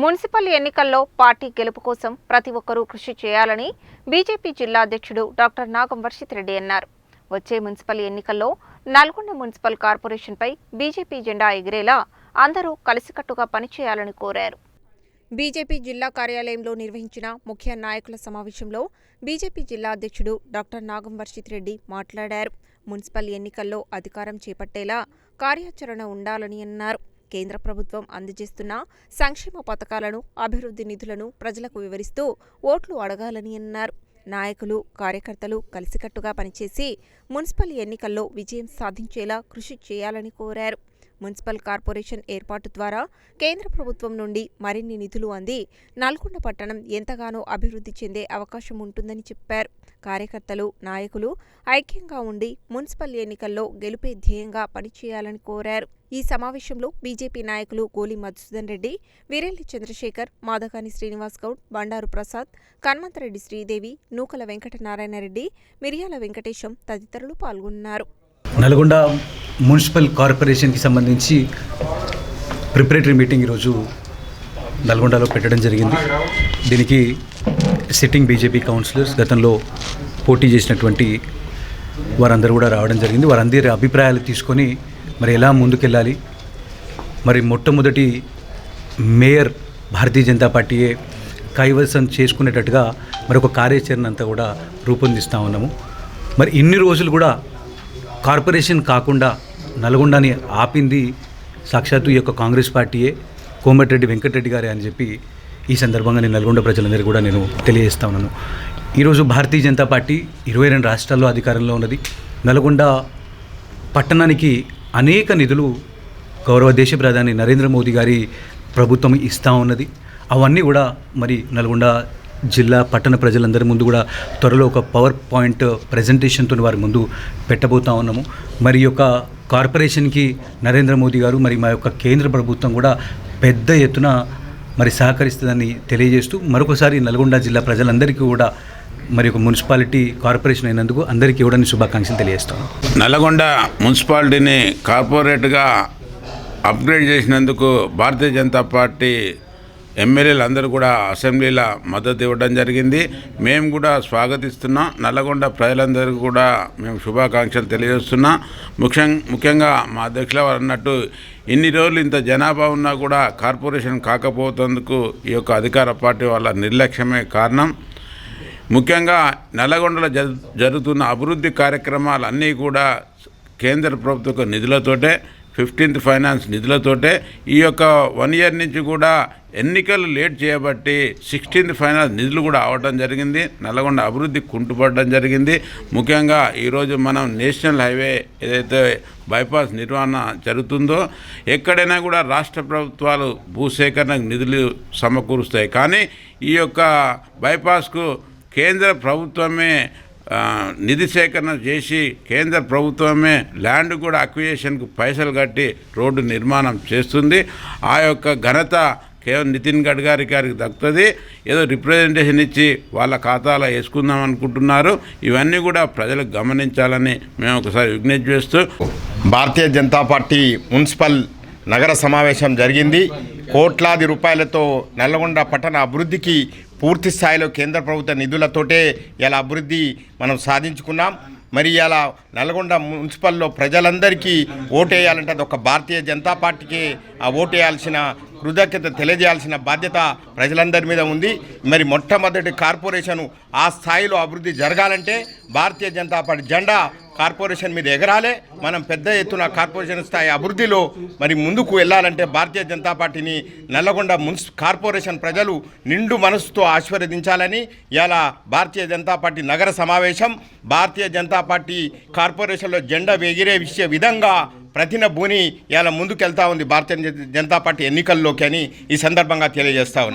Municipal ఎన్నికల్లో party గెలుపు కోసం ప్రతి ఒక్కరూ కృషి చేయాలని బీజేపీ జిల్లా అధ్యక్షుడు డాక్టర్ నాగం వర్షిత్ రెడ్డి అన్నారు. వచ్చే మున్సిపల్ ఎన్నికల్లో నల్గొండ మున్సిపల్ కార్పొరేషన్పై బీజేపీ జెండా ఎగిరేలా అందరూ కలిసికట్టుగా పనిచేయాలని కోరారు. బీజేపీ జిల్లా కార్యాలయంలో నిర్వహించిన ముఖ్య నాయకుల సమావేశంలో బీజేపీ జిల్లా అధ్యక్షుడు డాక్టర్ నాగం వర్షిత్ రెడ్డి మాట్లాడారు. మున్సిపల్ ఎన్నికల్లో అధికారం చేపట్టేలా కార్యాచరణ ఉండాలని అన్నారు. కేంద్ర ప్రభుత్వం అందజేస్తున్న సంక్షేమ పథకాలను అభివృద్ధి నిధులను ప్రజలకు వివరిస్తూ ఓట్లు అడగాలని అన్నారు. నాయకులు కార్యకర్తలు కలిసికట్టుగా పనిచేసి మున్సిపల్ ఎన్నికల్లో విజయం సాధించేలా కృషి చేయాలని కోరారు. మున్సిపల్ కార్పొరేషన్ ఏర్పాటు ద్వారా కేంద్ర ప్రభుత్వం నుండి మరిన్ని నిధులు అంది. నల్గొండ పట్టణం ఎంతగానో అభివృద్ధి చెందే అవకాశం ఉంటుందని చెప్పారు. కార్యకర్తలు నాయకులు ఐక్యంగా ఉండి మున్సిపల్ ఎన్నికల్లో గెలుపే ధ్యేయంగా పనిచేయాలని కోరారు. ఈ సమావేశంలో బీజేపీ నాయకులు గోలి మధుసూదన్ రెడ్డి వీరెల్లి చంద్రశేఖర్ మాధకాని శ్రీనివాస్ గౌడ్ బండారు ప్రసాద్ కన్మంతరెడ్డి శ్రీదేవి నూకల వెంకటనారాయణరెడ్డి మిరియాల వెంకటేశం తదితరులు పాల్గొన్నారు. నల్గొండ మున్సిపల్ కార్పొరేషన్కి సంబంధించి ప్రిపరేటరీ మీటింగ్ ఈరోజు నల్గొండలో పెట్టడం జరిగింది. దీనికి సిట్టింగ్ బీజేపీ కౌన్సిలర్స్ గతంలో పోటీ చేసినటువంటి వారందరూ కూడా రావడం జరిగింది. వారందరి అభిప్రాయాలు తీసుకొని మరి ఎలా ముందుకెళ్ళాలి? మరి మొట్టమొదటి మేయర్ భారతీయ జనతా పార్టీయే కైవసం చేసుకునేటట్టుగా మరి ఒక కార్యాచరణ అంతా కూడా రూపొందిస్తూ ఉన్నాము. మరి ఇన్ని రోజులు కూడా కార్పొరేషన్ కాకుండా నల్గొండని ఆపింది సాక్షాత్తు ఈ యొక్క కాంగ్రెస్ పార్టీయే. కోమటిరెడ్డి వెంకటరెడ్డి గారే అని చెప్పి ఈ సందర్భంగా నేను నల్గొండ ప్రజలందరికీ కూడా నేను తెలియజేస్తా ఉన్నాను. ఈరోజు భారతీయ జనతా పార్టీ ఇరవై రెండు రాష్ట్రాల్లో అధికారంలో ఉన్నది. నల్గొండ పట్టణానికి అనేక నిధులు గౌరవ దేశ ప్రధాని నరేంద్ర మోదీ గారి ప్రభుత్వం ఇస్తూ ఉన్నది. అవన్నీ కూడా మరి నల్గొండ జిల్లా పట్టణ ప్రజలందరి ముందు కూడా త్వరలో ఒక పవర్ పాయింట్ ప్రజెంటేషన్తో వారి ముందు పెట్టబోతా ఉన్నాము. మరి యొక్క కార్పొరేషన్కి నరేంద్ర మోదీ గారు మరి మా యొక్క కేంద్ర ప్రభుత్వం కూడా పెద్ద ఎత్తున మరి సహకరిస్తుందని తెలియజేస్తూ మరొకసారి నల్గొండ జిల్లా ప్రజలందరికీ కూడా మరి ఒక మున్సిపాలిటీ కార్పొరేషన్ అయినందుకు అందరికీ కూడా శుభాకాంక్షలు తెలియజేస్తాను. నల్గొండ మున్సిపాలిటీని కార్పొరేట్గా అప్గ్రేడ్ చేసినందుకు భారతీయ జనతా పార్టీ ఎమ్మెల్యేలు అందరూ కూడా అసెంబ్లీలో మద్దతు ఇవ్వడం జరిగింది. మేము కూడా స్వాగతిస్తున్నాం. నల్లగొండ ప్రజలందరికీ కూడా మేము శుభాకాంక్షలు తెలియజేస్తున్నాం. ముఖ్యం ముఖ్యంగా మా అధ్యక్షుల వారు అన్నట్టు ఇన్ని రోజులు ఇంత జనాభా ఉన్నా కూడా కార్పొరేషన్ కాకపోతందుకు ఈ యొక్క అధికార పార్టీ వాళ్ళ నిర్లక్ష్యమే కారణం. ముఖ్యంగా నల్లగొండలో జరుగుతున్న అభివృద్ధి కార్యక్రమాలన్నీ కూడా కేంద్ర ప్రభుత్వ నిధులతోటే ఫిఫ్టీన్త్ ఫైనాన్స్ నిధులతోటే ఈ యొక్క వన్ ఇయర్ నుంచి కూడా ఎన్నికలు లేట్ చేయబట్టి సిక్స్టీన్త్ ఫైనాన్స్ నిధులు కూడా అవడం జరిగింది. నల్లగొండ అభివృద్ధి కుంటుపడడం జరిగింది. ముఖ్యంగా ఈరోజు మనం నేషనల్ హైవే ఏదైతే బైపాస్ నిర్వహణ జరుగుతుందో ఎక్కడైనా కూడా రాష్ట్ర ప్రభుత్వాలు భూసేకరణకు నిధులు సమకూరుస్తాయి. కానీ ఈ యొక్క బైపాస్కు కేంద్ర ప్రభుత్వమే నిధి సేకరణ చేసి కేంద్ర ప్రభుత్వమే ల్యాండ్ కూడా అక్విజేషన్కు పైసలు కట్టి రోడ్డు నిర్మాణం చేస్తుంది. ఆ యొక్క ఘనత కేవలం నితిన్ గడ్కరీ గారికి దక్కుతుంది. ఏదో రిప్రజెంటేషన్ ఇచ్చి వాళ్ళ ఖాతాలో వేసుకుందాం అనుకుంటున్నారు. ఇవన్నీ కూడా ప్రజలకు గమనించాలని మేము ఒకసారి విజ్ఞప్తి చేస్తూ భారతీయ జనతా పార్టీ మున్సిపల్ నగర సమావేశం జరిగింది. కోట్లాది రూపాయలతో నల్లగొండ పట్టణ అభివృద్ధికి పూర్తి స్థాయిలో కేంద్ర ప్రభుత్వ నిధులతోటే ఇలా అభివృద్ధి మనం సాధించుకున్నాం. మరి ఇలా నల్గొండ మున్సిపల్లో ప్రజలందరికీ ఓటేయాలంటే అది ఒక భారతీయ జనతా పార్టీకి ఆ ఓటేయాల్సిన కృతజ్ఞత తెలియజేయాల్సిన బాధ్యత ప్రజలందరి మీద ఉంది. మరి మొట్టమొదటి కార్పొరేషన్ ఆ స్థాయిలో అభివృద్ధి జరగాలంటే భారతీయ జనతా పార్టీ జెండా కార్పొరేషన్ మీద ఎగరాలే. మనం పెద్ద ఎత్తున కార్పొరేషన్ స్థాయి అభివృద్ధిలో మరి ముందుకు వెళ్ళాలంటే భారతీయ జనతా పార్టీని నల్లగొండ మున్సి కార్పొరేషన్ ప్రజలు నిండు మనసుతో ఆశీర్వదించాలని ఇలా భారతీయ జనతా పార్టీ నగర సమావేశం భారతీయ జనతా పార్టీ కార్పొరేషన్లో జెండా ఎగిరే విషయ విధంగా ప్రతిన భూని ఇలా ముందుకెళ్తా ఉంది భారతీయ జనతా పార్టీ ఎన్నికల్లోకి అని ఈ సందర్భంగా తెలియజేస్తా ఉన్నా.